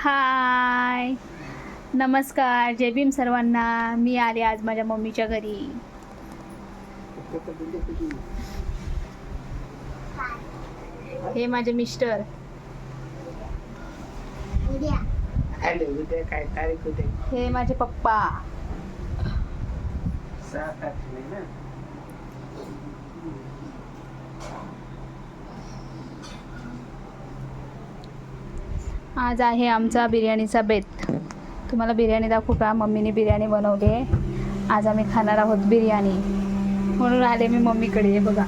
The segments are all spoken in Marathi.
हाय. नमस्कार जय भीम सर्वांना. मी आले आज माझ्या मम्मीच्या घरी. हे माझे मिस्टर. हे माझे पप्पा. आज आहे आमचा बिर्याणीचा बेत. तुम्हाला बिर्याणी दाखवू का मम्मीने बिर्याणी बनवली आहे. आज आम्ही खाणार आहोत बिर्याणी. म्हणून आले मी मम्मीकडे बघा.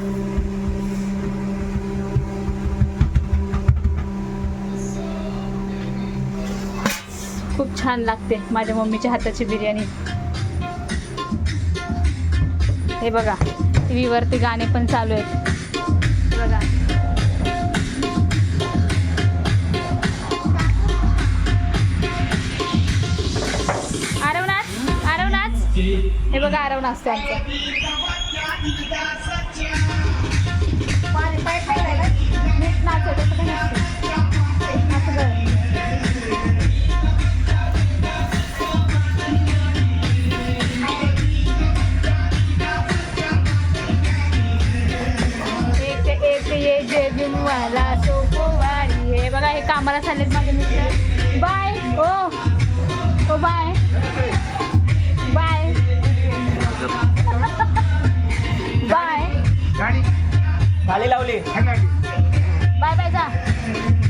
खूप छान लागते माझ्या मम्मीच्या हाताची बिर्याणी. हे बघा टी व्हीवरती गाणे पण चालू आहेत. हे बघा आरव असतं एक एक ये जे मला सोपवारी हे बघा हे कामाला चाललेत माझे मित्र. बाय. हंडावली बाय बाय जा.